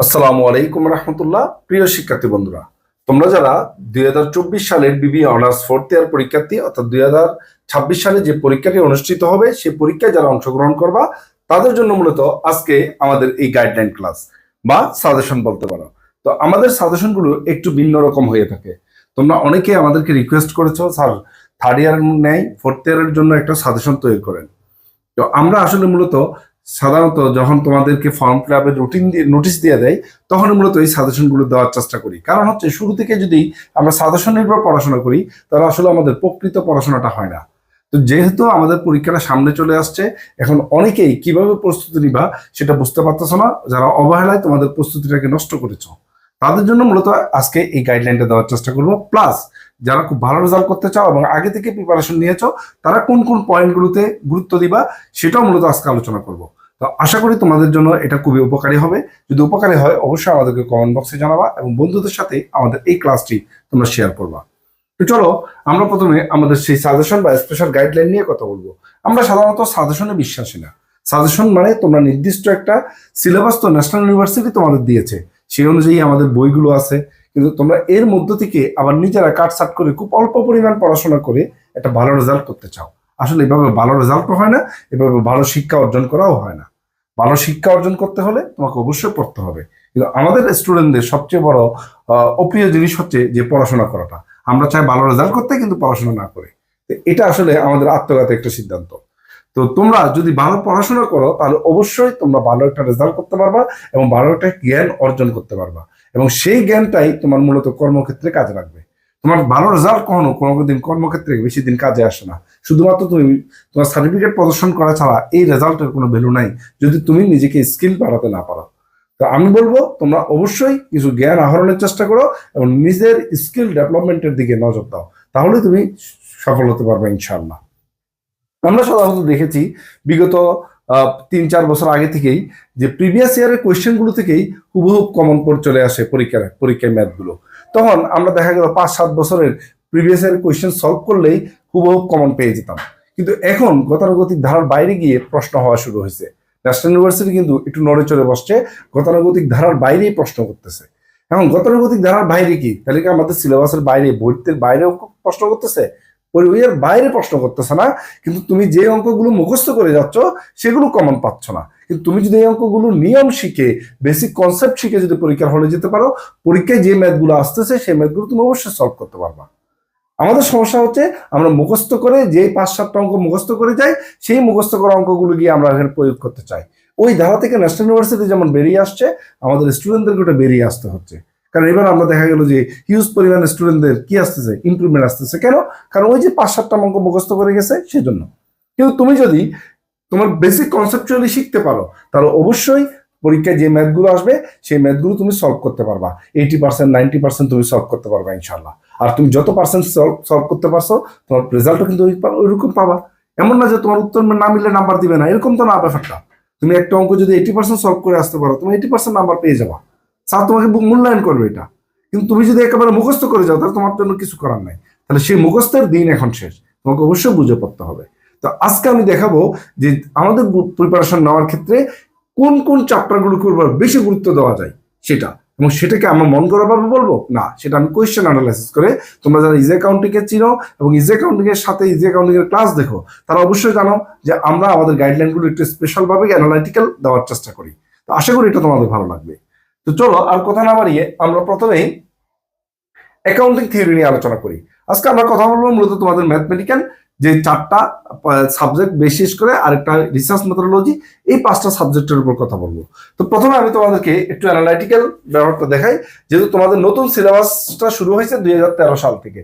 আসসালামু আলাইকুম রহমতুল্লাহ। প্রিয় শিক্ষার্থী বন্ধুরা, তোমরা যারা দুই হাজার চব্বিশ সালের বিবি অনার্স ফোর্থ ইয়ার পরীক্ষার্থী, অর্থাৎ দুই হাজার ছাব্বিশ সালে যে পরীক্ষাটি অনুষ্ঠিত হবে সেই পরীক্ষায় যারা অংশগ্রহণ করবা, তাদের জন্য মূলত আজকে আমাদের এই গাইডলাইন ক্লাস বা সাজেশন বলতে পারো। তো আমাদের সাজেশনগুলো একটু ভিন্ন রকম হয়ে থাকে। তোমরা অনেকে আমাদেরকে রিকোয়েস্ট করেছ, স্যার থার্ড ইয়ার নেয় ফোর্থ ইয়ারের জন্য একটা সাজেশন তৈরি করেন। তো আমরা আসলে মূলত সাধারণত যখন তোমাদেরকে ফর্ম ফিল আপের রুটিন দিয়ে নোটিশ দিয়ে দেয়, তখন মূলত এই সাজেশনগুলো দেওয়ার চেষ্টা করি। কারণ হচ্ছে শুরু থেকে যদি আমরা সাজেশন নির্ভর পড়াশোনা করি, তাহলে আসলে আমাদের প্রকৃত পড়াশোনাটা হয় না। তো যেহেতু আমাদের পরীক্ষাটা সামনে চলে আসছে, এখন অনেকেই কীভাবে প্রস্তুতি নিবা সেটা বুঝতে পারতেছো না, যারা অবহেলায় তোমাদের প্রস্তুতিটাকে নষ্ট করেছ। তাদের জন্য মূলত আজকে এই গাইডলাইনটা দেওয়ার চেষ্টা করব। প্লাস যারা খুব ভালো রেজাল্ট করতে চাও এবং আগে থেকে প্রিপারেশন নিয়েছো, তারা কোন কোন পয়েন্টগুলোতে গুরুত্ব দিবা সেটাও মূলত আজকে আলোচনা করব। তো আশা করি তোমাদের জন্য এটা খুবই উপকারী হবে। যদি উপকারী হয়, অবশ্যই আমাদেরকে কমেন্ট বক্সে জানাবা এবং বন্ধুদের সাথে আমাদের এই ক্লাসটি তোমরা শেয়ার করবা। তো চলো, আমরা প্রথমে আমাদের সেই সাজেশন বা স্পেশাল গাইডলাইন নিয়ে কথা বলব। আমরা সাধারণত সাজেশনে বিশ্বাসী না। সাজেশন মানে তোমরা নির্দিষ্ট একটা সিলেবাস তো ন্যাশনাল ইউনিভার্সিটি তোমাদের দিয়েছে। সেই অনুযায়ী আমাদের বইগুলো আছে। কিন্তু তোমরা এর মধ্য থেকে আবার নিজেরা কাটসাট করে খুব অল্প পরিমাণ পড়াশোনা করে একটা ভালো রেজাল্ট করতে চাও। আসলে এভাবে ভালো রেজাল্টও হয় না, এভাবে ভালো শিক্ষা অর্জন করাও হয় না। ভালো শিক্ষা অর্জন করতে হলে তোমাকে অবশ্যই পড়তে হবে। কিন্তু আমাদের স্টুডেন্টদের সবচেয়ে বড় অপ্রিয় জিনিস হচ্ছে যে পড়াশোনা করাটা। আমরা চাই ভালো রেজাল্ট করতে কিন্তু পড়াশোনা না করে। এটা আসলে আমাদের আত্মঘাত একটা সিদ্ধান্ত। তো তোমরা যদি ভালো পড়াশোনা করো, তাহলে অবশ্যই তোমরা ভালো একটা রেজাল্ট করতে পারবা এবং ভালো একটা জ্ঞান অর্জন করতে পারবা। এবং সেই জ্ঞানটাই তোমার মূলত কর্মক্ষেত্রে কাজে লাগবে। তোমার ভালো রেজাল্ট কখনো কোনো দিন কর্মক্ষেত্রে বেশি দিন কাজে আসে না। শুধুমাত্র তুমি তোমার সার্টিফিকেট প্রদর্শন করা ছাড়া এই রেজাল্টের কোনো ভ্যালু নাই, যদি তুমি নিজেকে স্কিল বাড়াতে না পারো। তো আমি বলব, তোমরা অবশ্যই কিছু জ্ঞান আহরণের চেষ্টা করো এবং নিজের স্কিল ডেভেলপমেন্টের দিকে নজর দাও। তাহলে তুমি সফল হতে পারবে ইনশাল্লাহ আমরা সাধারণত দেখেছি বিগত তিন চার বছর আগে থেকেই যে প্রিভিয়াস ইয়ারের কোয়েশ্চেনগুলো থেকেই হুবহুব কমন পড়ে চলে আসে পরীক্ষার পরীক্ষায় ম্যাথগুলো তখন আমরা দেখা গেল পাঁচ, সাত বছরের প্রিভিয়াস ইয়ারের কোয়েশ্চেন সলভ করলেই হুবহুব কমন পেয়ে যেতাম। কিন্তু এখন গতানুগতিক ধারার বাইরে গিয়ে প্রশ্ন হওয়া শুরু হয়েছে। ন্যাশনাল ইউনিভার্সিটি কিন্তু একটু নড়ে চড়ে বসছে, গতানুগতিক ধারার বাইরেই প্রশ্ন করতেছে। এখন গতানুগতিক ধারার বাইরে কি? তাহলে কি আমাদের সিলেবাসের বাইরে বইতে বাইরেও প্রশ্ন করতেছে? বইয়ের বাইরে প্রশ্ন করতেছে না, কিন্তু তুমি যে অঙ্কগুলো মুখস্থ করে যাচ্ছ, সেগুলো কমন পাচ্ছ না। কিন্তু তুমি যদি এই অঙ্কগুলো নিয়ম শিখে বেসিক কনসেপ্ট শিখে যদি পরীক্ষার হলে যেতে পারো, পরীক্ষায় যে ম্যাথগুলো আসতেছে, সেই ম্যাথগুলো তুমি অবশ্যই সলভ করতে পারবা। আমাদের সমস্যা হচ্ছে, আমরা মুখস্থ করে যে পাঁচ সাতটা অঙ্ক মুখস্থ করে যাই, সেই মুখস্থ করা অঙ্কগুলো গিয়ে আমরা এখানে প্রয়োগ করতে চাই। ওই ধারা থেকে ন্যাশনাল ইউনিভার্সিটি যেমন বেরিয়ে আসছে, আমাদের স্টুডেন্টদেরকে ওটা বেরিয়ে আসতে হচ্ছে। কারণ এবার আমরা দেখা গেল যে হিউজ পরিমাণ স্টুডেন্টদের কি আসতেছে? ইমপ্রুভমেন্ট আসতেছে। কেন? কারণ ওই যে পাঁচ সাতটা অঙ্ক মুখস্থ করে গেছে সেজন্য। কিন্তু তুমি যদি তোমার বেসিক কনসেপচুয়ালি শিখতে পারো, তাহলে অবশ্যই পরীক্ষায় যে ম্যাথগুলো আসবে, সেই ম্যাথগুলো তুমি সলভ করতে পারবা। এইটি পার্সেন্ট নাইনটি পার্সেন্ট তুমি সলভ করতে পারবা ইনশাল্লাহ আর তুমি যত পার্সেন্ট সলভ সলভ করতে পারছ, তোমার রেজাল্টও কিন্তু ওইরকম পাবা। এমন না যে তোমার উত্তর না মিললে নাম্বার দিবে না, এরকম তো না ব্যাপারটা। তুমি একটা অঙ্ক যদি এইটি পার্সেন্ট সলভ করে আসতে পারো, তুমি এইটি পার্সেন্ট নাম্বার পেয়ে যাবা। স্যার তোমাকে মূল্যায়ন করবে এটা। কিন্তু তুমি যদি একেবারে মুখস্থ করে যাও, তাহলে তোমার জন্য কিছু করার নাই। তাহলে সেই মুখস্থের দিন এখন শেষ। তোমাকে অবশ্যই বুঝে পড়তে হবে। তো আজকে আমি দেখাবো যে আমাদের প্রিপারেশন নেওয়ার ক্ষেত্রে কোন কোন চ্যাপ্টারগুলোকে উপর বেশি গুরুত্ব দেওয়া যায়, সেটা। এবং সেটাকে আমার মন করা ভাবে বলব? না, সেটা আমি কোয়েশ্চেন অ্যানালাইসিস করে তোমরা যারা ইজি অ্যাকাউন্টিং এর চিনো এবং ইজি অ্যাকাউন্টিং এর সাথে ইজি অ্যাকাউন্টিং এর ক্লাস দেখো, তারা অবশ্যই জানো যে আমরা আমাদের গাইডলাইনগুলো একটু স্পেশালভাবে অ্যানালাইটিক্যাল দেওয়ার চেষ্টা করি। তো আশা করি এটা তোমাদের ভালো লাগবে। তো চলো আর কথা না বাড়িয়ে আমরা প্রথমেই অ্যাকাউন্টিং থিওরি নিয়ে আলোচনা করি। আজকে আমরা কথা বলব মূলত তোমাদের ম্যাথমেটিক্যাল যে চারটা সাবজেক্ট বিশেষ করে আরেকটা রিসার্চ মেথোডোলজি এই পাঁচটা সাবজেক্টের উপর কথা বলব। তো প্রথমে আমি তোমাদেরকে একটু অ্যানালাইটিক্যাল ব্যাপারটা দেখাই। যেহেতু তোমাদের নতুন সিলেবাসটা শুরু হয়েছে দুই হাজার তেরো সাল থেকে।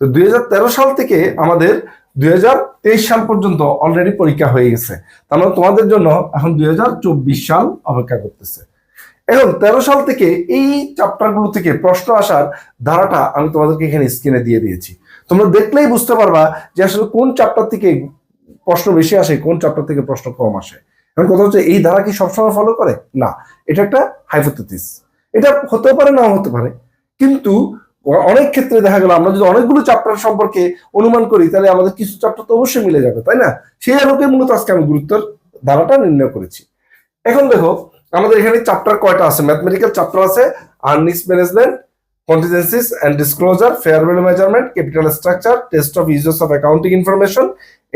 তো দুই হাজার তেরো সাল থেকে আমাদের দুই হাজার তেইশ সাল পর্যন্ত অলরেডি পরীক্ষা হয়ে গেছে। তার মানে তোমাদের জন্য এখন দুই হাজার চব্বিশ সাল অপেক্ষা করতেছে। এখন তেরো সাল থেকে এই চ্যাপ্টারগুলো থেকে প্রশ্ন আসার ধারাটা আমি তোমাদেরকে এখানে স্ক্রিনে দিয়ে দিয়েছি। তোমরা দেখলেই বুঝতে পারবা যে আসলে কোন চ্যাপ্টার থেকে প্রশ্ন বেশি আসে, কোন চ্যাপ্টার থেকে প্রশ্ন কম আসে। এখন কথা হচ্ছে, এই ধারা কি সবসময় ফলো করে? না, এটা একটা হাইপোথেসিস এটা হতে পারে, নাও হতে পারে। কিন্তু অনেক ক্ষেত্রে দেখা গেল, আমরা যদি অনেকগুলো চ্যাপ্টার সম্পর্কে অনুমান করি, তাহলে আমাদের কিছু চ্যাপ্টার তো অবশ্যই মিলে যাবে, তাই না? সেই আলোকে মূলত আজকে আমি গুরুত্বের ধারাটা নির্ণয় করেছি। এখন দেখো আমাদের এখানে চ্যাপ্টার কয়টা আছে? ম্যাথমেটিক্যাল চ্যাপ্টার আছে earnings management contingencies and disclosure fair value measurement capital structure test of of accounting information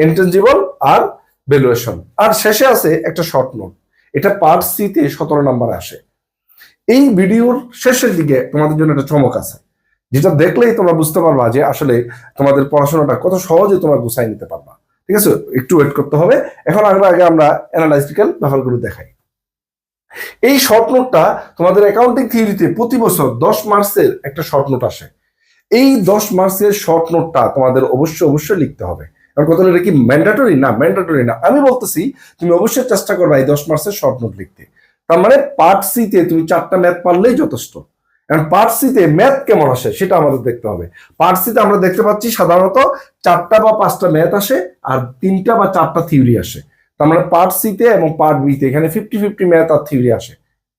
intangible R valuation আর শেষে আছে একটা শর্ট নোট এটা পার্ট সি তে সতেরো নাম্বার আসে। এই ভিডিওর শেষের দিকে তোমাদের জন্য একটা চমক আছে, যেটা দেখলেই তোমরা বুঝতে পারবা যে আসলে তোমাদের পড়াশোনাটা কত সহজে তোমরা গুছাই নিতে পারবা। ঠিক আছে? একটু ওয়েট করতে হবে। এখন আগে আগে আমরা অ্যানালাইটিক্যাল ব্যাপারগুলো দেখাই। এই শর্ট নোটটা তোমাদের অ্যাকাউন্টিং থিওরিতে প্রতি বছর দশ মার্চের একটা শর্ট নোট আসে। এই দশ মার্চের শর্ট নোটটা তোমাদের অবশ্যই অবশ্যই লিখতে হবে। কথা এটা কি ম্যান্ডাটরি না ম্যান্ডাটরি না? আমি বলতেছি, তুমি অবশ্যই চেষ্টা করবে এই দশ মার্চের শর্ট নোট লিখতে। তার মানে পার্ট সিতে তুমি চারটা ম্যাথ পারলেই যথেষ্ট। কারণ পার্ট সিতে ম্যাথ কেমন আসে সেটা আমাদের দেখতে হবে। পার্ট সিতে আমরা দেখতে পাচ্ছি সাধারণত চারটা বা পাঁচটা ম্যাথ আসে আর তিনটা বা চারটা থিওরি আসে। তার মানে পার্ট সিতে এবং পার্ট বিতে এখানে ফিফটি ফিফটি ম্যাথ আর থিওরি আসে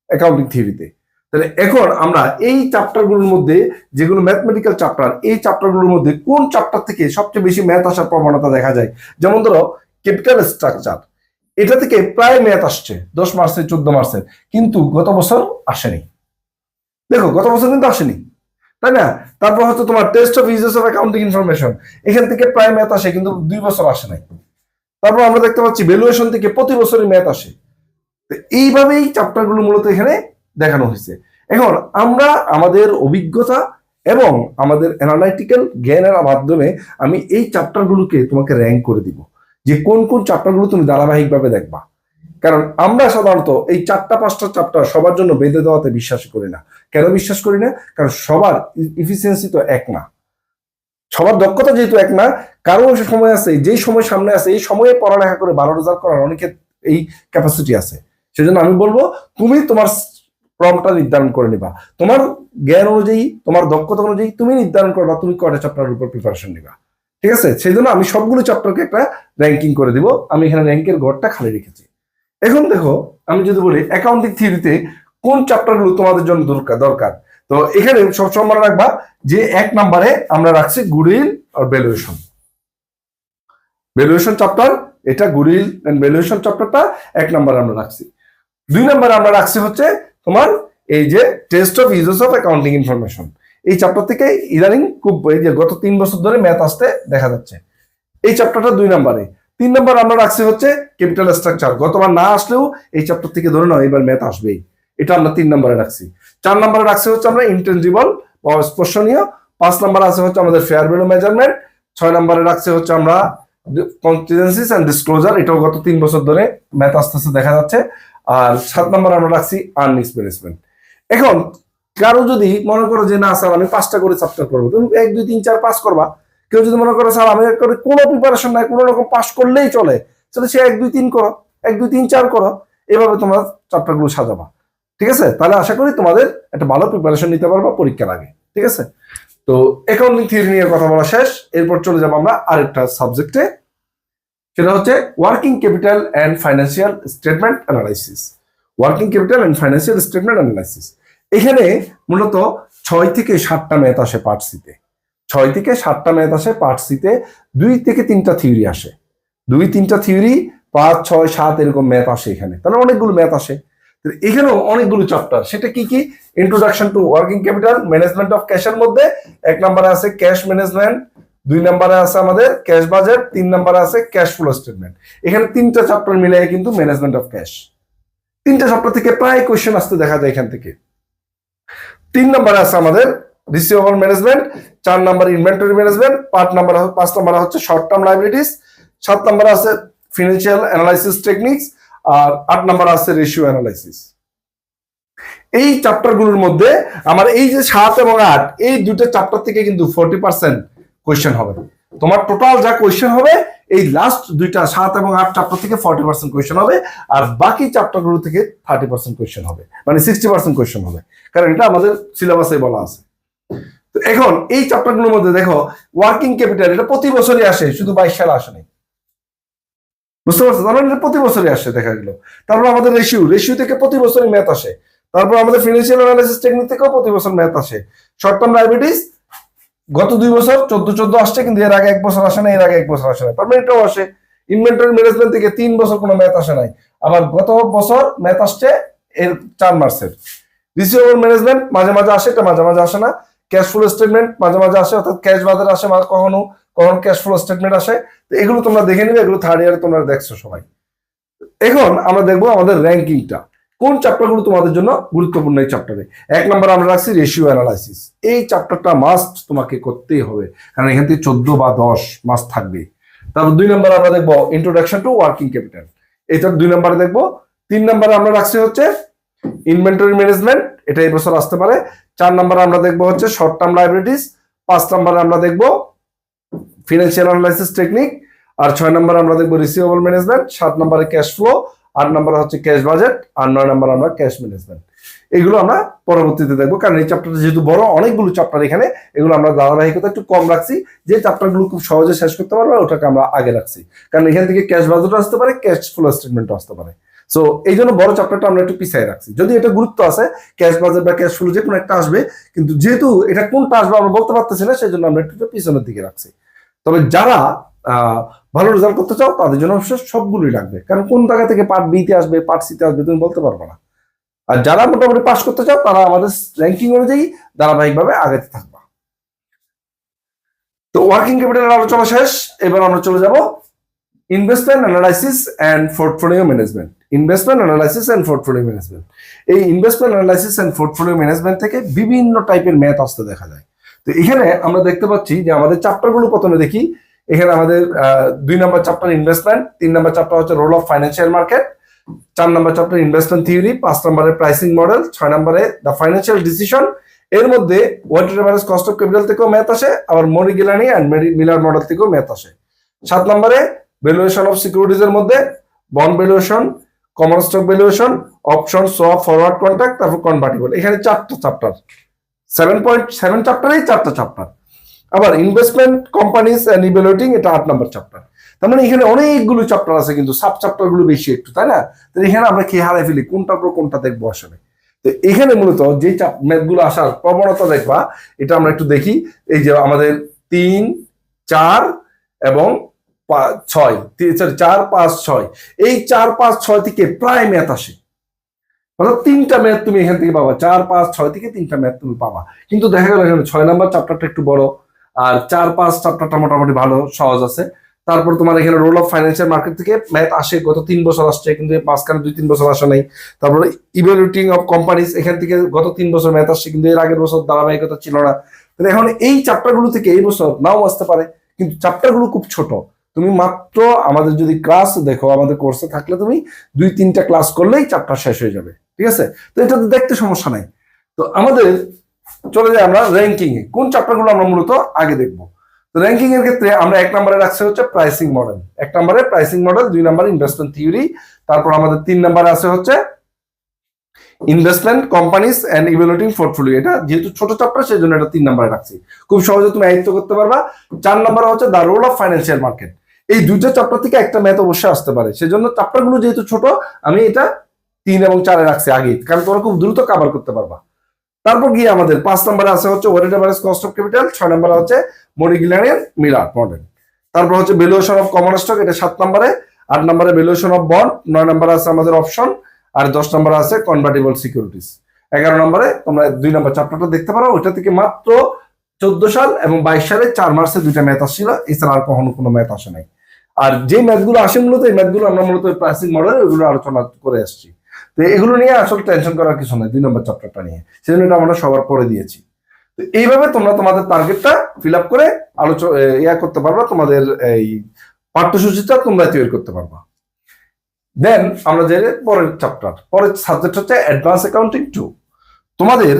অ্যাকাউন্টিং থিওরিতে তাহলে এখন আমরা এই চ্যাপ্টারগুলোর মধ্যে যেগুলো ম্যাথমেটিক্যাল চ্যাপ্টার এই চ্যাপ্টারগুলোর মধ্যে কোন চ্যাপ্টার থেকে সবচেয়ে বেশি ম্যাথ আসার প্রবণতা দেখা যায়? যেমন ধরো ক্যাপিটাল স্ট্রাকচার এটা থেকে প্রায় ম্যাথ আসছে, দশ মার্চের চোদ্দ মার্চের কিন্তু গত বছর আসেনি। দেখো, গত বছর কিন্তু আসেনি, তাই না? তারপর হচ্ছে তোমার test of uses of accounting information এখান থেকে প্রায় ম্যাথ আসে, কিন্তু দুই বছর আসে নাই। তারপর আমরা দেখতে পাচ্ছি ভ্যালুয়েশন থেকে প্রতি বছরই ম্যাথ আসে। তো এইভাবেই চ্যাপ্টারগুলো মূলত এখানে দেখানো হয়েছে। এখন আমরা আমাদের অভিজ্ঞতা এবং আমাদের অ্যানালাইটিক্যাল জ্ঞানের মাধ্যমে আমি এই চ্যাপ্টারগুলোকে তোমাকে র্যাঙ্ক করে দিব। যে কোন কোন চ্যাপ্টারগুলো তুমি ধারাবাহিকভাবে দেখবা। কারণ আমরা সাধারণত এই চারটা পাঁচটা চ্যাপ্টার সবার জন্য বেঁধে দেওয়াতে বিশ্বাস করি না। কেন বিশ্বাস করি না? কারণ সবার ইফিসিয়েন্সি তো এক না। সবার দক্ষতা যেহেতু এক না, কারও সময় আছে, যেই সময় সামনে আছে, এই সময়ে পড়ালেখা করে ভালো রেজাল্ট করার অনেকের এই ক্যাপাসিটি আছে। সেজন্য আমি বলব, তুমি তোমার ফর্মটা নির্ধারণ করে নিবা। তোমার জ্ঞান অনুযায়ী, তোমার দক্ষতা অনুযায়ী তুমি নির্ধারণ করবা, তুমি কয়টা চ্যাপ্টারের উপর প্রিপারেশন নিবা। ঠিক আছে? সেই জন্য আমি সবগুলো চ্যাপ্টারকে একটা র্যাঙ্কিং করে দিব। আমি এখানে র্যাঙ্কের ঘরটা খালি রেখেছি। এখন দেখো, আমি যদি বলি অ্যাকাউন্টিং থিওরিতে কোন চ্যাপ্টারগুলো তোমাদের জন্য দরকার দরকার? তো এখানে সবসময় মনে রাখবা যে এক নম্বরে আমরা রাখছি গুডউইল আর ভ্যালুয়েশন ভ্যালুয়েশন চ্যাপ্টার এটা গুডউইল এন্ড ভ্যালুয়েশন চ্যাপ্টারটা এক নম্বরে আমরা রাখছি। দুই নম্বরে আমরা রাখছি হচ্ছে তোমার এই যে test of uses of accounting information এই চ্যাপ্টার থেকে ইদানিং খুব এই যে গত তিন বছর ধরে ম্যাথ আসতে দেখা যাচ্ছে। এই চ্যাপ্টারটা দুই নম্বরে। তিন নম্বর আমরা রাখছি হচ্ছে ক্যাপিটাল স্ট্রাকচার গতবার না আসলেও এই চ্যাপ্টার থেকে ধরে নাও এবার ম্যাথ আসবেই। এটা আমরা তিন নম্বরে রাখছি। চার নম্বরে রাখছি হচ্ছে আমরা ইন্টেনজিবল বা স্পর্শনীয়। পাঁচ নম্বরে আছে হচ্ছে আমাদের ফেয়ার ভ্যালু মেজারমেন্ট ছয় নম্বরে রাখছে হচ্ছে আমরা কনফিডেন্সিস অ্যান্ড ডিসক্লোজার এটাও গত তিন বছর ধরে ম্যাথ আস্তে আস্তে দেখা যাচ্ছে। আর সাত নম্বরে আমরা রাখছি আর্নিংস ম্যানেজমেন্ট এখন, কারও যদি মনে করো যে, না স্যার, আমি পাঁচটা করে চ্যাপ্টার করব। তুমি এক, দুই, তিন, চার পাস করবা। কেউ যদি মনে করে, স্যার, আমি করে কোনো প্রিপারেশন নাই, কোনো রকম পাস করলেই চলে, তাহলে সে এক, দুই, তিন করো, এক, দুই, তিন, চার করো। এভাবে তোমরা চ্যাপ্টারগুলো সাজাবা। ঠিক আছে? তাহলে আশা করি তোমাদের একটা ভালো প্রিপারেশন নিতে পারবা পরীক্ষার আগে। ঠিক আছে? তো অ্যাকাউন্টিং থিওরি নিয়ে কথা বলা শেষ। এরপর চলে যাব আমরা আরেকটা সাবজেক্টে সেটা হচ্ছে working capital and financial statement analysis working capital and financial statement analysis এখানে মূলত ছয় থেকে সাতটা ম্যাথ আসে পার্ট সিতে ছয় থেকে সাতটা ম্যাথ আসে পার্ট সিতে দুই থেকে তিনটা থিওরি আসে। দুই, তিনটা থিওরি পাঁচ, ছয়, সাত এরকম ম্যাথ আসে এখানে। তাহলে অনেকগুলো ম্যাথ আসে। এখানেও অনেকগুলো চ্যাপ্টার সেটা কি কি? Introduction to working capital management of ক্যাশের মধ্যে এক নম্বরে আছে ক্যাশ ম্যানেজমেন্ট দুই নম্বরে আছে আমাদের ক্যাশ বাজেট তিন নম্বরে আছে ক্যাশ ফ্লো স্টেটমেন্ট এখানে তিনটা চ্যাপ্টার মিলিয়ে কিন্তু ম্যানেজমেন্ট অফ ক্যাশ তিনটা চ্যাপ্টার থেকে প্রায় কোয়েশ্চেন আসতে দেখা যায় এখান থেকে। তিন নম্বরে আছে আমাদের রিসিভেবল ম্যানেজমেন্ট চার নম্বর ইনভেন্টরি ম্যানেজমেন্ট পাঁচ নম্বর, পাঁচ নম্বরে হচ্ছে শর্ট টার্ম লাইবিলিটিস সাত নম্বরে আছে ফিনান্সিয়াল অ্যানালাইসিস টেকনিক্স আর আট নম্বর আছে রেশিও অ্যানালাইসিস এই চ্যাপ্টারগুলোর মধ্যে আমার এই যে সাত এবং আট, এই দুটো চ্যাপ্টার থেকে কিন্তু ফোরটি পার্সেন্ট কোয়েশ্চেন হবে। তোমার টোটাল যা কোয়েশ্চেন হবে, এই লাস্ট দুইটা সাত এবং আট চ্যাপ্টার থেকে ফর্টি পার্সেন্ট কোয়েশ্চেন হবে আর বাকি চ্যাপ্টারগুলো থেকে থার্টি পার্সেন্ট কোয়েশ্চেন হবে মানে সিক্সটি পার্সেন্ট কোয়েশ্চেন হবে। কারণ এটা আমাদের সিলেবাসে বলা আছে। তো এখন এই চ্যাপ্টারগুলোর মধ্যে দেখো ওয়ার্কিং ক্যাপিটাল এটা প্রতি বছরই আসে, শুধু বাইশ সালে আসে নাই। বুঝতে পারছ তার মানে প্রতি বছরই আসে, দেখা গেল। তারপর আমাদের রেশিও রেশিও থেকে প্রতি বছরই ম্যাথ আসে। তারপর আমাদের ফিনান্সিয়াল অ্যানালাইসিস টেকনিক থেকেও প্রতি বছর ম্যাথ আসে। শর্ট টার্ম ডায়াবেটিস গত দুই বছর চোদ্দ চোদ্দ আসছে, কিন্তু এর আগে এক বছর আসে না, এর আগে এক বছর আসে না। তার মানে এটাও আসে। ইনভেন্টরি ম্যানেজমেন্ট থেকে তিন বছর কোনো ম্যাথ আসে নাই। আবার গত বছর ম্যাথ আসছে এর চার মাসের রিসিভেবল ম্যানেজমেন্ট মাঝে মাঝে আসে, এটা মাঝে মাঝে আসে না। ক্যাশ ফ্লো স্টেটমেন্ট মাঝে মাঝে আসে, অর্থাৎ ক্যাশ বাজার আসে কখনো কখনো ক্যাশ ফ্লো স্টেটমেন্ট আসে, তো এগুলো তোমরা দেখে নিবে, এগুলো থার্ড ইয়ারে তোমরা দেখছ সবাই। এখন আমরা দেখব আমাদের র্যাঙ্কিংটা কোন চ্যাপ্টারগুলো তোমাদের জন্য গুরুত্বপূর্ণ এই চ্যাপ্টারে এক নম্বর আমরা রাখছি রেশিও অ্যানালাইসিস এই চ্যাপ্টারটা মাস্ট তোমাকে করতেই হবে, কারণ এখান থেকে চোদ্দ বা দশ মাস থাকবে তারপর দুই নম্বরে আমরা দেখব ইন্ট্রোডাকশন টু ওয়ার্কিং ক্যাপিটাল এটা দুই নম্বরে দেখব। তিন নম্বরে আমরা রাখছি হচ্ছে ইনভেন্টরি ম্যানেজমেন্ট এটা এই বছর আসতে পারে। চার নম্বরে আমরা দেখব হচ্ছে শর্ট টার্ম লাইবিলিটিস পাঁচ নম্বরে আমরা দেখব ফিনান্সিয়াল অ্যানালাইসিস টেকনিক আর ছয় নম্বরে আমরা দেখব রিসিভেবল ম্যানেজমেন্ট সাত নম্বরে ক্যাশ ফ্লো আট নম্বরে হচ্ছে ক্যাশ বাজেট আর নয় নম্বর আমরা ক্যাশ ম্যানেজমেন্ট এগুলো আমরা পরবর্তীতে দেখব, কারণ এই চ্যাপ্টারটা যেহেতু বড়, অনেকগুলো চ্যাপ্টার এখানে, এগুলো আমরা ধারাবাহিকতা একটু কম রাখছি। যে চ্যাপ্টারগুলো খুব সহজে শেষ করতে পারব, ওটাকে আমরা আগে রাখছি। কারণ এখান থেকে ক্যাশ বাজেট আসতে পারে ক্যাশ ফ্লো স্টেটমেন্ট আসতে পারে। সো এই জন্য বড় চ্যাপ্টারটা আমরা একটু পিছিয়ে রাখছি। যদি এটা গুরুত্ব আছে ক্যাশ বাজেট বা ক্যাশ ফ্লো যে কোনো একটা আসবে, কিন্তু যেহেতু এটা কোনটা আসবে আমরা বলতে পারতেছি না সেই জন্য আমরা একটু পিছনের দিকে রাখছি। তবে যারা ভালো রেজাল্ট করতে চাও, তাদের জন্য সবগুলোই লাগবে। কারণ কোন জায়গা থেকে পার্ট বিতে আসবে পার্ট সিতে আসবে, তুমি বলতে পারবে না। আর যারা মোটামুটি পাস করতে চাও, তারা আমাদের র্যাঙ্কিং অনুযায়ী ধারাবাহিকভাবে আগাতে থাকবা। তো ওয়ার্কিং ক্যাপিটালের আলোচনা শেষ। এবার আমরা চলে যাব investment analysis and portfolio management investment analysis and portfolio management এই investment analysis and portfolio management থেকে বিভিন্ন টাইপের ম্যাথ আসতে দেখা যায়। তো এখানে আমরা দেখতে পাচ্ছি যে আমাদের চ্যাপ্টারগুলো প্রথমে দেখি। এখানে আমাদের দুই নম্বর চ্যাপ্টার ইনভেস্টমেন্ট তিন নম্বর চ্যাপ্টার হচ্ছে রোল অফ ফাইন্যান্সিয়াল মার্কেট চার নম্বর চ্যাপ্টার ইনভেস্টমেন্ট থিওরি পাঁচ নম্বরে প্রাইসিং মডেল ছয় নম্বরে দ্য ফাইন্যান্সিয়াল ডিসিশন এর মধ্যে weighted average cost of capital থেকেও ম্যাথ আসে, আবার Modigliani and Miller model থেকেও ম্যাথ আসে। সাত নম্বরে ভ্যালুয়েশন অফ সিকিউরিটিজ এর মধ্যে bond valuation common stock valuation option swap forward contract তারপর কনভার্টিবল এখানে চারটা চ্যাপ্টার সেভেন পয়েন্ট সেভেন চারটা আবার ইনভেস্টমেন্ট অ্যান্ড এটা আট নম্বর তার মানে এখানে অনেকগুলো চ্যাপ্টার আছে কিন্তু সাব চ্যাপ্টারগুলো বেশি একটু, তাই না? তো এখানে আমরা খেয়ে হারাই ফেলি? কোনটার পর কোনটা দেখব আসলে। তো এখানে মূলত যে ম্যাথগুলো আসার প্রবণতা দেখবা, এটা আমরা একটু দেখি। এই যে আমাদের তিন, চার এবং ছয়। চার পাঁচ, ছয়। এই চার, পাঁচ ছয় থেকে প্রায় ম্যাথ আসে। তিনটা ম্যাথ তুমি এখান থেকে পাবা। চার, পাঁচ, ছয় থেকে তিনটা ম্যাথ তুমি পাবা। কিন্তু দেখা গেল এখানে ছয় নাম্বার চ্যাপ্টারটা একটু বড়, আর চার, পাঁচ চ্যাপ্টারটা মোটামুটি ভালো, সহজ আছে। তারপর তোমার এখানে রোল অফ ফাইন্যান্সিয়াল মার্কেট থেকে ম্যাথ আসে, গত তিন বছর আসছে, কিন্তু মাঝখানে দুই, তিন বছর আসে নাই। তারপরে ইভ্যালুয়েটিং অফ কোম্পানিজ এখান থেকে গত তিন বছর ম্যাথ আসছে, কিন্তু এর আগের বছর ধারাবাহিকতা ছিল না। তাহলে এখন এই চ্যাপ্টারগুলো থেকে এই বছর নাও আসতে পারে, কিন্তু চ্যাপ্টারগুলো খুব ছোট। তুমি মাত্র আমাদের যদি ক্লাস দেখো, আমাদের কোর্সে থাকলে তুমি দুই, তিনটা ক্লাস করলেই চ্যাপ্টার শেষ হয়ে যাবে। ঠিক আছে? তো এটা তো দেখতে সমস্যা নাই। তো আমাদের চলে যাই আমরা র্যাঙ্কিং এ। কোন চ্যাপ্টারগুলো আমরা মূলত আগে দেখব? তো র্যাঙ্কিং এর ক্ষেত্রে আমরা এক নম্বরে রাখছি হচ্ছে প্রাইসিং মডেল এক নম্বরে প্রাইসিং মডেল দুই নম্বরে ইনভেস্টমেন্ট থিওরি তারপর আমাদের তিন নম্বরে আছে হচ্ছে investment companies and evaluating portfolio এটা যেহেতু ছোট চ্যাপ্টার সেই জন্য এটা তিন নম্বরে রাখছি। খুব সহজে তুমি আয়ত্ত করতে পারবা। চার নম্বরে হচ্ছে the role of financial market এই দুইটা চ্যাপ্টার থেকে একটা ম্যাথ অবশ্যই আসতে পারে। সেজন্য চ্যাপ্টারগুলো যেহেতু ছোট, আমি এটা তিন এবং চারে রাখছে আগে কারণ তোমরা খুব দ্রুত কাভার করতে পারবা। তারপর গিয়ে আমাদের পাঁচ নম্বরে আছে হচ্ছে weighted average cost of capital ছয় নম্বরে হচ্ছে মরিগিলানের মিলার মডেল তারপর হচ্ছে ভ্যালুয়েশন অফ কমন স্টক এটা সাত নম্বরে, আট নম্বরে ভ্যালুয়েশন অফ বন্ড নয় নম্বরে আছে আমাদের অপশন আর দশ নম্বরে আছে কনভার্টেবল সিকিউরিটিস এগারো নম্বরে তোমরা দুই নম্বর চ্যাপ্টারটা দেখতে পারো, ওইটা থেকে মাত্র চোদ্দ সাল এবং বাইশ সালে চার মার্চে দুইটা ম্যাথ আসছিল, এছাড়া আর কখনো কোনো ম্যাথ আসে নাই। আর যে ম্যাথগুলো আসে মূলত, এই ম্যাথগুলো আমরা মূলত প্রাইসিং মডেল ওগুলো আলোচনা করে আসছি। তো এগুলো নিয়ে আসলে টেনশন করার কিছু নাই, দুই নম্বর চ্যাপ্টারটা নিয়ে। সেজন্য এটা আমরা সবার পরে দিয়েছি। তো এইভাবে তোমরা তোমাদের টার্গেটটা ফিল আপ করে আলোচনা ইয়া করতে পারবা, তোমাদের এই পাঠ্যসূচিটা তোমরা তৈরি করতে পারবা। দেন আমরা যে পরের চ্যাপ্টার পরের সাবজেক্ট হচ্ছে অ্যাডভান্স অ্যাকাউন্টিং টু তোমাদের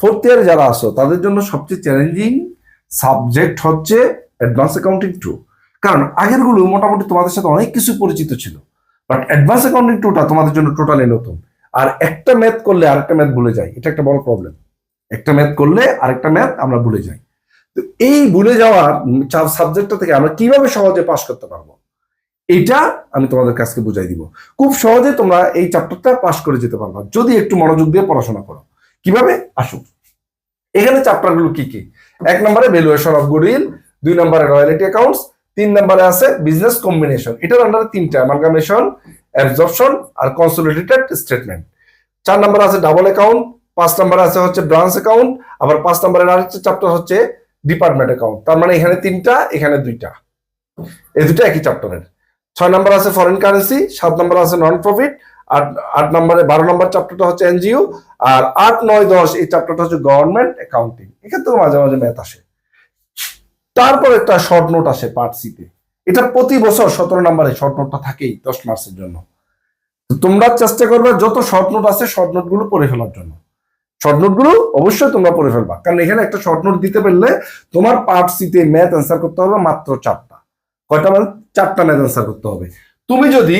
ফোর্থ ইয়ারে যারা আসো তাদের জন্য সবচেয়ে চ্যালেঞ্জিং সাবজেক্ট হচ্ছে অ্যাডভান্স অ্যাকাউন্টিং টু কারণ আগেরগুলো মোটামুটি তোমাদের সাথে অনেক কিছু পরিচিত ছিল। বাট অ্যাডভান্স অ্যাকাউন্টিং টুটা তোমাদের জন্য টোটালি নতুন। আর একটা ম্যাথ করলে আরেকটা ম্যাথ ভুলে যাই, এটা একটা বড় প্রবলেম একটা ম্যাথ করলে আরেকটা ম্যাথ আমরা ভুলে যাই। তো এই ভুলে যাওয়ার সাবজেক্টটা থেকে আমরা কীভাবে সহজে পাশ করতে পারব? এটা আমি তোমাদের কাছকে বুঝাই দিব। খুব সহজে তোমরা এই চ্যাপ্টারটা পাশ করে যেতে পারবা, যদি একটু মনোযোগ দিয়ে পড়াশোনা করো। কীভাবে? আসুক এখানে চ্যাপ্টারগুলো কি কি? এক নম্বরে ভ্যালুয়েশন অফ গুডউইল দুই নম্বরে রয়্যালিটি অ্যাকাউন্টস তিন নম্বরে আছে বিজনেস কম্বিনেশন এটার আন্ডারে তিনটা অ্যামালগামেশন অ্যাবজর্পশন আর কনসোলিডেটেড স্টেটমেন্ট চার নাম্বার আছে ডাবল অ্যাকাউন্ট পাঁচ নাম্বার আছে হচ্ছে ব্রাঞ্চ অ্যাকাউন্ট আবার পাঁচ নাম্বারের আরেকটা চ্যাপ্টার হচ্ছে ডিপার্টমেন্ট অ্যাকাউন্ট তার মানে এখানে তিনটা, এখানে দুইটা। এই দুটো একই চ্যাপ্টারের ছয় নাম্বার আছে ফরেন কারেন্সি সাত নাম্বার আছে নন প্রফিট আট আট নম্বরে, বারো নম্বর চ্যাপ্টারটা হচ্ছে এনজিও আর আট, নয়, দশ এই চ্যাপ্টারটা হচ্ছে গভর্নমেন্ট অ্যাকাউন্টিং থেকে মাঝে মাঝে ম্যাথ আসে। তারপর একটা শর্ট নোট আসে পার্ট সিতে এটা প্রতি বছর সতেরো নম্বরে শর্ট নোটটা থাকেই দশ মার্চের জন্য। তোমরা চেষ্টা করবে যত শর্ট নোট আছে শর্ট নোটগুলো পড়ে ফেলার জন্য। শর্ট নোটগুলো অবশ্যই তোমরা পড়ে ফেলবা। কারণ এখানে একটা শর্ট নোট দিতে পারলে তোমার পার্ট সিতে ম্যাথ অ্যান্সার করতে হবে মাত্র চারটা। কয়টা মানে চারটা ম্যাথ অ্যান্সার করতে হবে। তুমি যদি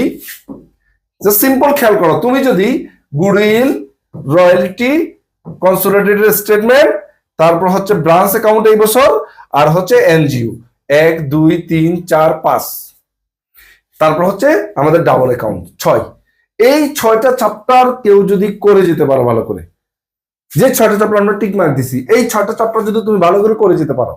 সিম্পল খেয়াল করো, তুমি যদি গুডউইল, রয়্যালটি কনসোলিডেটেড স্টেটমেন্ট তারপর হচ্ছে ব্রাঞ্চ অ্যাকাউন্ট এই বছর আর হচ্ছে এনজিও। এক, দুই, তিন, চার, পাঁচ। তারপর হচ্ছে আমাদের ডাবল অ্যাকাউন্ট ছয়। এই ছয়টা চাপ্টার কেউ যদি করে যেতে পারো ভালো করে, যে ছয়টা চ্যাপ্টার আমরা টিক মার্ক দিছি, এই ছয়টা চাপ্টার যদি তুমি ভালো করে করে যেতে পারো,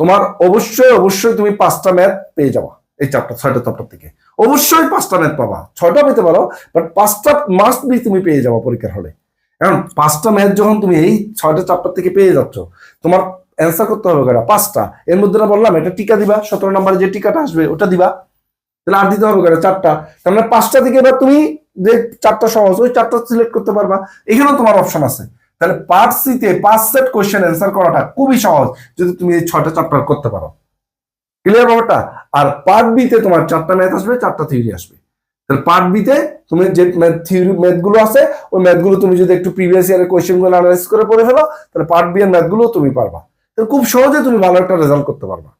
তোমার অবশ্যই অবশ্যই তুমি পাঁচটা ম্যাথ পেয়ে যাবা এই চ্যাপ্টার ছয়টা চ্যাপ্টার থেকে। অবশ্যই পাঁচটা ম্যাথ পাবা, ছয়টা পেতে পারো বাট পাঁচটা মাস্ট বি তুমি পেয়ে যাবা পরীক্ষার হলে। এখন পাঁচটা ম্যাথ যখন তুমি এই ছয়টা চ্যাপ্টার থেকে পেয়ে যাচ্ছ, তোমার অ্যান্সার করতে হবে কেন পাঁচটা। এর মধ্যে না বললাম, এটা টিকা দিবা, সতেরো নম্বরে যে টিকাটা আসবে, ওটা দিবা। তাহলে আর দিতে হবে কেন চারটা। তার মানে পাঁচটা থেকে এবার তুমি যে চারটা সহজ, ওই চারটা সিলেক্ট করতে পারবা। এখানেও তোমার অপশন আছে। তাহলে পার্ট সিতে পাঁচ সেট কোয়েশ্চেন অ্যান্সার করাটা খুবই সহজ, যদি তুমি এই ছয়টা চ্যাপ্টার করতে পারো। ক্লিয়ার ব্যাপারটা? আর পার্ট বিতে তোমার চারটা ম্যাথ আসবে, চারটা থিওরি আসবে। তাহলে পার্ট বিতে তুমি যে ম্যাথ থিওরি ম্যাথগুলো আছে, ওই ম্যাথগুলো তুমি যদি একটু প্রিভিয়াস ইয়ারের কোয়েশ্চেনগুলো অ্যানালাইজ করে পড়ে ফেলো, তাহলে পার্ট বি এর ম্যাথগুলো তুমি পারবা। খুব সহজে তুমি ভালো একটা রেজাল্ট করতে পারবা।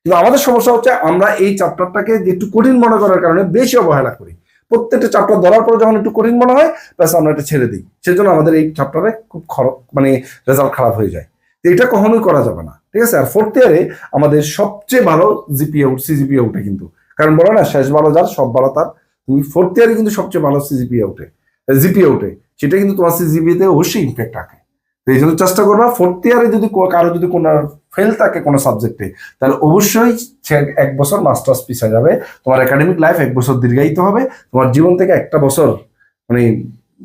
কিন্তু আমাদের সমস্যা হচ্ছে আমরা এই চ্যাপ্টারটাকে একটু কঠিন মনে করার কারণে বেশি অবহেলা করি। প্রত্যেকটা চ্যাপ্টার ধরার পর যখন একটু কঠিন মনে হয় প্লাস আমরা এটা ছেড়ে দিই। সেজন্য আমাদের এই চ্যাপ্টারে খুব খরচ মানে রেজাল্ট খারাপ হয়ে যায়। তো এটা কখনোই করা যাবে না, ঠিক আছে? আর ফোর্থ ইয়ারে আমাদের সবচেয়ে ভালো জিপিএ উঠ সিজিপিএ উঠে কিন্তু। কারণ বলো না, শেষ ভালো যার, সব ভালো তার। তুমি ফোর্থ ইয়ারে কিন্তু সবচেয়ে ভালো সিজিপিএ উঠে জিপি উঠে সেটা কিন্তু তোমার সিজিপিএতে অবশ্যই ইম্প্যাক্ট রাখে। তো এই জন্য চেষ্টা করবা ফোর্থ ইয়ারে যদি কারও যদি কোনো ফেল থাকে কোনো সাবজেক্টে তাহলে অবশ্যই এক বছর মাস্টার্স পিছিয়ে যাবে। তোমার একাডেমিক লাইফ এক বছর দীর্ঘায়িত হবে, তোমার জীবন থেকে একটা বছর মানে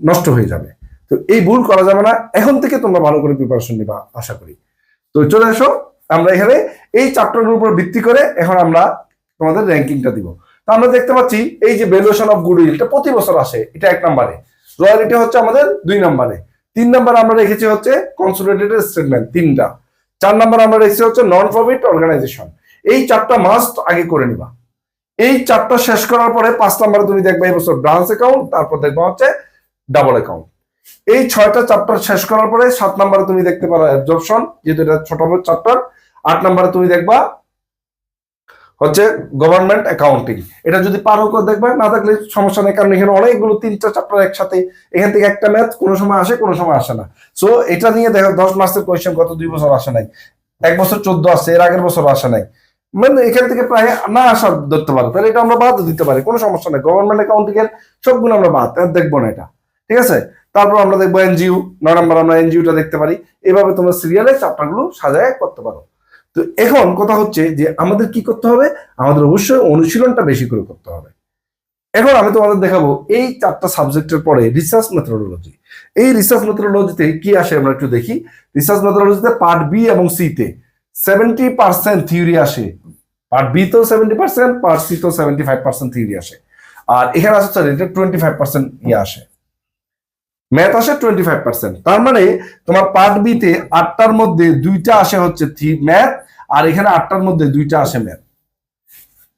নষ্ট হয়ে যাবে। তো এই ভুল করা যাবে না, এখন থেকে তোমরা ভালো করে প্রিপারেশন নিবা, আশা করি। তো চলে আসো, আমরা এখানে এই চ্যাপ্টারগুলোর উপর ভিত্তি করে এখন আমরা তোমাদের র্যাঙ্কিংটা দিব। তো আমরা দেখতে পাচ্ছি, এই যে ভ্যালুয়েশন অফ গুডউইল এটা প্রতি বছর আসে, এটা এক নম্বরে। রয়্যালিটি হচ্ছে আমাদের দুই নম্বরে। তিন নম্বর আমরা রেখেছি হচ্ছে কনসোলিডেটেড স্টেটমেন্ট তিনটা। চার নম্বর আমরা রেখেছি হচ্ছে নন প্রফিট অর্গানাইজেশন এই চারটা মাস্ট আগে করে নিবা। এই চারটা শেষ করার পরে পাঁচ নম্বরে তুমি দেখবে এই বছর ব্রাঞ্চ অ্যাকাউন্ট তারপর দেখবা হচ্ছে ডাবল অ্যাকাউন্ট এই ছয়টা চ্যাপ্টার শেষ করার পরে সাত নম্বরে তুমি দেখতে পারো অ্যাবজর্পশন যেহেতু এটা ছোট চ্যাপ্টার আট নম্বরে তুমি দেখবা হচ্ছে গভর্নমেন্ট অ্যাকাউন্টিং এটা যদি পারো করে দেখবে না থাকলে সমস্যা নেই, কারণ এখানে অনেকগুলো তিনটা চ্যাপ্টার একসাথে, এখান থেকে একটা ম্যাথ কোনো সময় আসে, কোনো সময় আসে না। সো এটা নিয়ে দেখো, দশ মাসের কোয়েশ্চেন গত দুই বছর আসে নাই। এক বছর চোদ্দ আসে এর আগের বছর আসে নাই। মানে এখান থেকে প্রায় না আসা ধরতে পারো তাহলে এটা আমরা বাদ দিতে পারি, কোনো সমস্যা নেই। গভর্নমেন্ট অ্যাকাউন্টিং এর সবগুলো আমরা বাদ দেখব না এটা। ঠিক আছে? তারপর আমরা দেখব এনজিও নয় নম্বর আমরা এনজিওটা দেখতে পারি। এভাবে তোমরা সিরিয়ালে চ্যাপ্টারগুলো সাজায় করতে পারো। তো এখন কথা হচ্ছে যে আমাদের কি করতে হবে? আমাদের অবশ্যই অনুশীলনটা বেশি করে করতে হবে। এখন আমি তোমাদের দেখাবো এই চারটা সাবজেক্টের পরে রিসার্চ মেথোডোলজি এই রিসার্চ মেথোডোলজিতে কি আসে আমরা একটু দেখি। রিসার্চ মেথোডোলজিতে পার্ট বি এবং সি তে সেভেন্টি পার্সেন্ট থিওরি আসে। পার্ট বি তো সেভেন্টি পার্সেন্ট পার্ট সি তো সেভেন্টি ফাইভ পার্সেন্ট থিওরি আসে। আর এখানে আসে টোয়েন্টি ফাইভ পার্সেন্ট ইয়ে আসে। ম্যাথ আসে টোয়েন্টি ফাইভ পার্সেন্ট তার মানে তোমার পার্ট বি তে আটটার মধ্যে দুইটা আসে হচ্ছে ম্যাথ, আর এখানে আটটার মধ্যে দুইটা আসে ম্যাথ।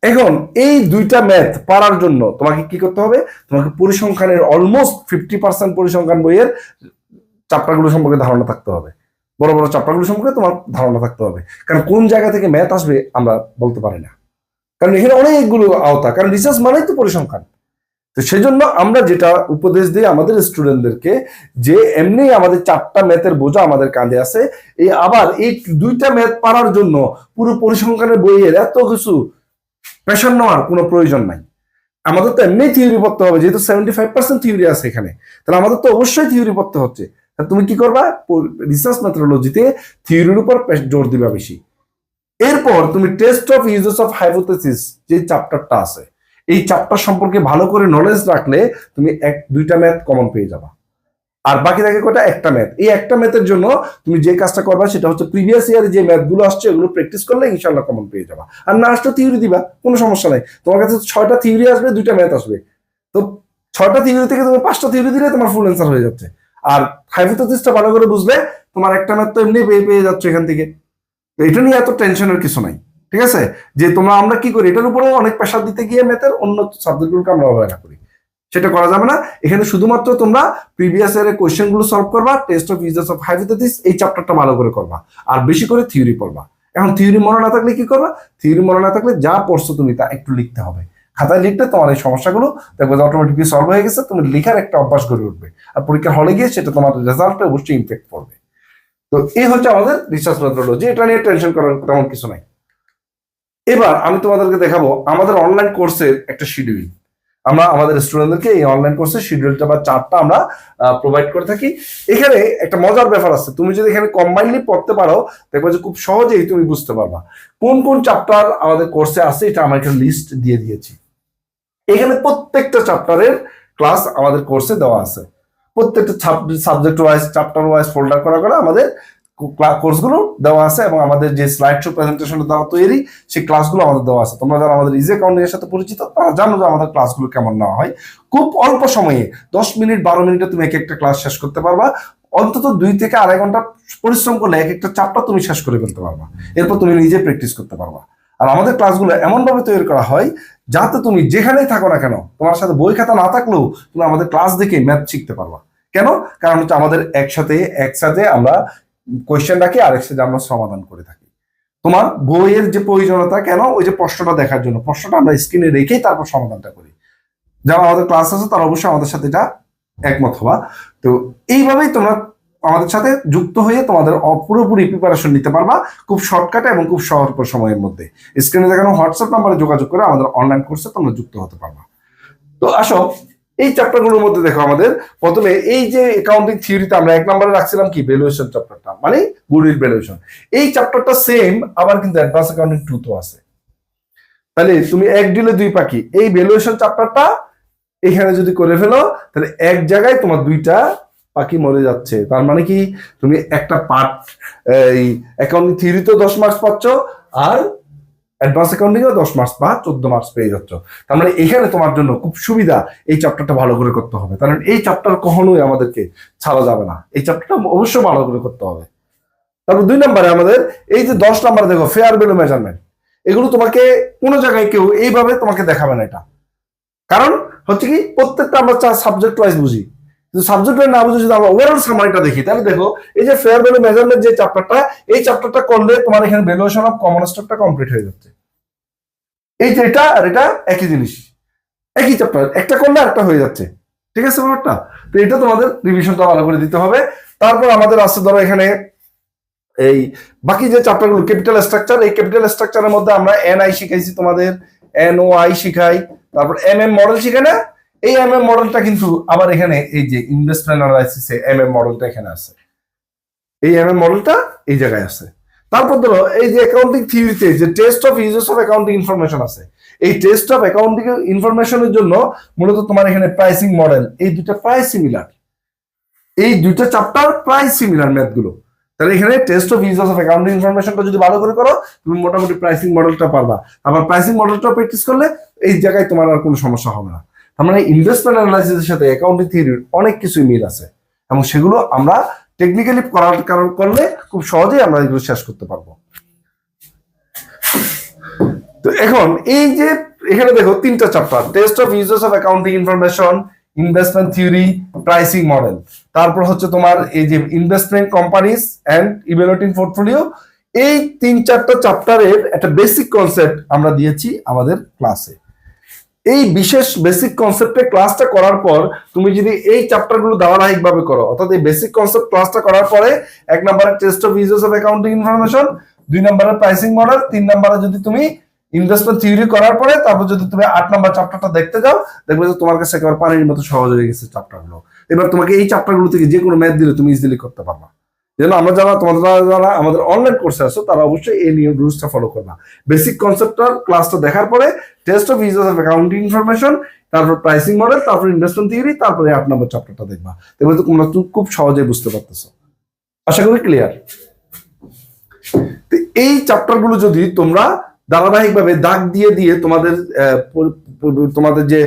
এখন এই দুইটা ম্যাথ পারার জন্য তোমাকে কি করতে হবে? তোমাকে পরিসংখ্যানের অলমোস্ট ফিফটি পার্সেন্ট পরিসংখ্যান বইয়ের চ্যাপ্টারগুলো সম্পর্কে ধারণা থাকতে হবে। বড় বড় চ্যাপ্টারগুলো সম্পর্কে তোমার ধারণা থাকতে হবে। কারণ কোন জায়গা থেকে ম্যাথ আসবে আমরা বলতে পারি না। কারণ এখানে অনেকগুলো আওতা, কারণ রিসার্চ মানেই তো পরিসংখ্যান। তো সেই জন্য আমরা যেটা উপদেশ দিই আমাদের স্টুডেন্টদেরকে যে এমনি আমাদের চারটা ম্যাথের বোঝা আমাদের কাঁধে আছে এই আবার এই দুইটা ম্যাথ পারার জন্য পুরো পরিসংখ্যানের বইয়ের এত কিছু প্রেশার নেওয়ার কোনো প্রয়োজন নাই। আমাদের তো এমনি থিওরি পড়তে হবে, যেহেতু সেভেন্টি ফাইভ পার্সেন্ট থিওরি আছে এখানে, তাহলে আমাদের তো অবশ্যই থিওরি পড়তে হচ্ছে। তুমি কি করবা? রিসার্চ মেথোলজিতে থিওরির উপর জোর দিবা বেশি। এরপর তুমি test of uses of hypothesis যে চ্যাপ্টারটা আছে এই চারটা সম্পর্কে ভালো করে নলেজ রাখলে তুমি এক, দুইটা ম্যাথ কমন পেয়ে যাবা। আর বাকি থাকে কটা একটা ম্যাথ এই একটা ম্যাথের জন্য তুমি যে কাজটা করবা সেটা হচ্ছে প্রিভিয়াস ইয়ারে যে ম্যাথগুলো আসছে, ওগুলো প্র্যাকটিস করলে ইনশাল্লাহ কমন পেয়ে যাবা। আর না আসলে থিওরি দিবা, কোনো সমস্যা নাই। তোমার কাছে ছয়টা থিওরি আসবে, দুইটা ম্যাথ আসবে। তো ছয়টা থিওরি থেকে তুমি পাঁচটা থিওরি দিলে তোমার ফুল অ্যান্সার হয়ে যাচ্ছে। আর হাইপোথেসিসটা ভালো করে বুঝলে, তোমার একটা ম্যাথ তো এমনি পেয়ে পেয়ে যাচ্ছে এখান থেকে। তো এটা নিয়ে এত টেনশনের কিছু নাই। ঠিক আছে? যে তোমরা, আমরা কি করি? এটার উপরে অনেক প্রেশার দিতে গিয়ে ম্যাথের অন্য সাবজেক্টগুলোকে আমরা অবহেলা করি। সেটা করা যাবে না। এখানে শুধুমাত্র তোমরা প্রিভিয়াস ইয়ারের কোয়েশ্চেনগুলো সলভ করবা test of users of hypothesis এই চ্যাপ্টারটা ভালো করে করবা। আর বেশি করে থিওরি পড়বা। এখন থিওরি মনে না থাকলে কি করবা? থিওরি মনে না থাকলে যা পড়ছো তুমি তা একটু লিখতে হবে। খাতায় লিখলে তোমার এই সমস্যাগুলো দেখবে অটোমেটিকলি সলভ হয়ে গেছে, তুমি লেখার একটা অভ্যাস গড়ে উঠবে। আর পরীক্ষার হলে গিয়ে সেটা তোমার রেজাল্টে অবশ্যই ইমপ্যাক্ট পড়বে তো এই হচ্ছে আমাদের রিসার্চ মেথোডলজি এটা নিয়ে টেনশন করার তেমন কিছু নাই। এবার আমি তোমাদেরকে দেখাবো আমাদের অনলাইন কোর্সের একটা শিডিউল আমরা আমাদের স্টুডেন্টদেরকে এই অনলাইন কোর্সের শিডিউলটা বা চার্টটা আমরা প্রোভাইড করে থাকি। এখানে একটা মজার ব্যাপার আছে, তুমি যদি এখানে কম্বাইনলি পড়তে পারো, দেখবে যে খুব সহজেই তুমি বুঝতে পারবা। কোন কোন চ্যাপ্টার আমাদের কোর্সে আছে, এটা আমরা একটা লিস্ট দিয়ে দিয়েছি। এখানে প্রত্যেকটা চ্যাপ্টারের ক্লাস আমাদের কোর্সে দেওয়া আছে। প্রত্যেকটা subject wise chapter wise folder করা করে আমাদের কোর্সগুলো দেওয়া আছে এবং আমাদের যে স্লাইড শো প্রেজেন্টেশন দেওয়া তৈরি, সেই ক্লাসগুলো আমাদের দেওয়া আছে। তোমরা যারা আমাদের ইজি অ্যাকাউন্টিং এর সাথে পরিচিত, তারা জানো যে আমাদের ক্লাসগুলো কেমন নেওয়া হয়। খুব অল্প সময়ে, দশ মিনিট, বারো মিনিটে তুমি এক একটা ক্লাস শেষ করতে পারবা। অন্তত দুই থেকে আড়াই ঘণ্টা পরিশ্রম করলে এক একটা চাপটা তুমি শেষ করে ফেলতে পারবা। এরপর তুমি নিজে প্র্যাকটিস করতে পারবা। আর আমাদের ক্লাসগুলো এমনভাবে তৈরি করা হয়, যাতে তুমি যেখানেই থাকো না কেন, তোমার সাথে বই খাতা না থাকলেও তুমি আমাদের ক্লাস দেখে ম্যাথ শিখতে পারবা। কেন? কারণ হচ্ছে আমাদের একসাথে একসাথে আমরা কোয়েশ্চেন রাখি আর একসাথে আমরা সমাধান করে থাকি। তোমার বইয়ের যে প্রয়োজনীয়তা, কেন? ওই যে প্রশ্নটা দেখার জন্য। প্রশ্নটা আমরা স্ক্রিনে রেখেই তারপর সমাধানটা করি। যারা আমাদের ক্লাস আছে, তারা অবশ্যই আমাদের সাথে এটা একমত হওয়া তো এইভাবেই তোমরা আমাদের সাথে যুক্ত হয়ে তোমাদের পুরোপুরি প্রিপারেশন নিতে পারবা খুব শর্টকাটে এবং খুব সহজ সময়ের মধ্যে। স্ক্রিনে দেখানো হোয়াটসঅ্যাপ নাম্বারে যোগাযোগ করে আমাদের অনলাইন কোর্সে তোমরা যুক্ত হতে পারবা। তো আসো এই চ্যাপ্টারগুলোর মধ্যে দেখো আমাদের। প্রথমে এই যে অ্যাকাউন্টিং থিওরিতে আমরা এক নম্বরে রাখছিলাম কি? ভ্যালুয়েশন চ্যাপ্টারটা মানে গুডউইল ভ্যালুয়েশন এই চ্যাপ্টারটা সেম আবার কিন্তু অ্যাডভান্স অ্যাকাউন্টিং টু তো আছে। তাহলে তুমি এক ডিলে দুই পাখি। এই ভ্যালুয়েশন চ্যাপ্টারটা এখানে যদি করে ফেলো, তাহলে এক জায়গায় তোমার দুইটা পাখি মরে যাচ্ছে। তার মানে কি? তুমি একটা পার্ট এই অ্যাকাউন্টিং থিওরিতেও দশ মার্কস পাচ্ছ, আর অ্যাডভান্স অ্যাকাউন্টিংও দশ মার্কস বা চোদ্দ মার্কস পেয়ে যাচ্ছ। তার মানে এখানে তোমার জন্য খুব সুবিধা এই চ্যাপ্টারটা ভালো করে করতে হবে। কারণ এই চ্যাপ্টার কখনোই আমাদেরকে ছাড়া যাবে না। এই চ্যাপ্টারটা অবশ্যই ভালো করে করতে হবে। তারপর দুই নম্বরে আমাদের এই যে দশ নম্বরে দেখো ফেয়ার ভ্যালু মেজারমেন্ট এগুলো তোমাকে কোনো জায়গায় কেউ এইভাবে তোমাকে দেখাবে না এটা। কারণ হচ্ছে কি, প্রত্যেকটা আমরা সাবজেক্ট ওয়াইজ বুঝি। কিন্তু সাবজেক্ট ওয়াইজ না বুঝে যদি আমরা ওভারঅল সামারিটা দেখি, তাহলে দেখো, এই যে ফেয়ার ভ্যালু মেজারমেন্ট যে চ্যাপ্টারটা এই চ্যাপ্টারটা করলে তোমার এখানে ভ্যালুয়েশন অফ কমন স্টকটা কমপ্লিট হয়ে যাচ্ছে। এই যে এটা আর এটা একই জিনিস, একই চ্যাপ্টার একটা করলে একটা হয়ে যাচ্ছে। ঠিক আছে ব্যাপারটা? তো এটা তোমাদের রিভিশনটা ভালো করে দিতে হবে। তারপর আমাদের আছে ধরো এখানে এই বাকি যে চ্যাপ্টারগুলো ক্যাপিটাল স্ট্রাকচার এই ক্যাপিটাল স্ট্রাকচারের মধ্যে আমরা এন আই শিখাইছি তোমাদের এন ও আই শিখাই, তারপর এম এম মডেল শিখাই না? এই এম এম মডেলটা কিন্তু আবার এখানে এই যে ইনভেস্টমেন্ট অ্যানালাইসিসে এম এম মডেলটা এখানে আছে। এই এম এম মডেলটা এই জায়গায় আছে। তারপর ধরো, এই যে অ্যাকাউন্টিং থিওরিতে যে test of uses of accounting information আছে, এই টেস্ট অফ অ্যাকাউন্টিং ইনফরমেশনের জন্য মূলত তোমার এখানে প্রাইসিং মডেল এই দুটো প্রায় সিমিলার এই দুটো চ্যাপ্টার প্রায় সিমিলার ম্যাথগুলো। তাহলে এখানে test of uses of accounting ইনফরমেশনটা যদি ভালো করে করো, তুমি মোটামুটি প্রাইসিং মডেলটা পারবা। আবার প্রাইসিং মডেলটা প্র্যাকটিস করলে এই জায়গায় তোমার আর কোনো সমস্যা হবে না। মানে ইনভেস্টমেন্ট অ্যানালাইসিসের সাথে অ্যাকাউন্টিং থিওরির অনেক কিছুই মিল আছে। এবং সেগুলো আমরা টেকনিক্যালি করার কারণ করলে খুব সহজেই আমরা এগুলো শেষ করতে পারব। তো এখন এই যে এখানে দেখো তিনটা chapter test of uses of accounting information investment theory pricing model তারপর হচ্ছে তোমার এই যে investment companies and evaluating portfolio এই তিন চারটা চ্যাপ্টারের একটা বেসিক কনসেপ্ট আমরা দিয়েছি আমাদের ক্লাসে এই বিশেষ বেসিক কনসেপ্টে ক্লাসটা করার পর তুমি যদি এই চ্যাপ্টারগুলো ধারাবাহিক ভাবে করো, অর্থাৎ এই বেসিক কনসেপ্ট ক্লাসটা করার পরে এক নম্বরের test of uses of accounting information দুই নম্বরের প্রাইসিং মডেল তিন নম্বরে যদি তুমি ইনভেস্টমেন্ট থিওরি করার পরে তারপর যদি তুমি আট নম্বর চ্যাপ্টারটা দেখতে যাও, দেখবে যে তোমার কাছে একেবারে পানির মতো সহজ হয়ে গেছে চ্যাপ্টারগুলো এবার তোমাকে এই চ্যাপ্টারগুলো থেকে যে কোনো ম্যাথ দিলে তুমি ইজিলি করতে পারবা। যেন আমরা যারা, তোমাদের যারা আমাদের অনলাইন কোর্সে আসো তারা অবশ্যই এই নিয়ম রুলসটা ফলো করবা। বেসিক কনসেপ্টটার ক্লাসটা দেখার পরে test of user of accounting information তারপর প্রাইসিং মডেল তারপর ইনভেস্টমেন্ট থিওরি তারপরে আট নম্বর চ্যাপ্টারটা দেখবা। দেখবে তো তোমরা খুব সহজেই বুঝতে পারতেছো। আশা করি ক্লিয়ার এই চ্যাপ্টারগুলো যদি তোমরা ধারাবাহিকভাবে দাগ দিয়ে দিয়ে তোমাদের তোমাদের যে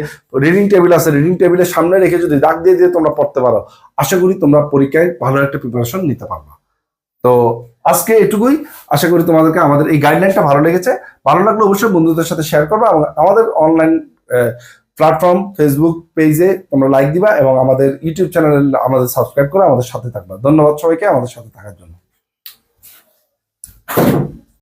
রিডিং টেবিল আছে রিডিং টেবিলের সামনে রেখে যদি দাগ দিয়ে দিয়ে তোমরা পড়তে পারো, আশা করি তোমরা পরীক্ষায় ভালো একটা প্রিপারেশন নিতে পারবা। তো আজকে এটুকুই, আশা করি তোমাদেরকে আমাদের এই গাইডলাইনটা ভালো লেগেছে। ভালো লাগলে অবশ্যই বন্ধুদের সাথে শেয়ার করবা এবং আমাদের অনলাইন প্ল্যাটফর্ম ফেসবুক পেজে তোমরা লাইক দিবা এবং আমাদের ইউটিউব চ্যানেলে আমাদের সাবস্ক্রাইব করে আমাদের সাথে থাকবা। ধন্যবাদ সবাইকে আমাদের সাথে থাকার জন্য।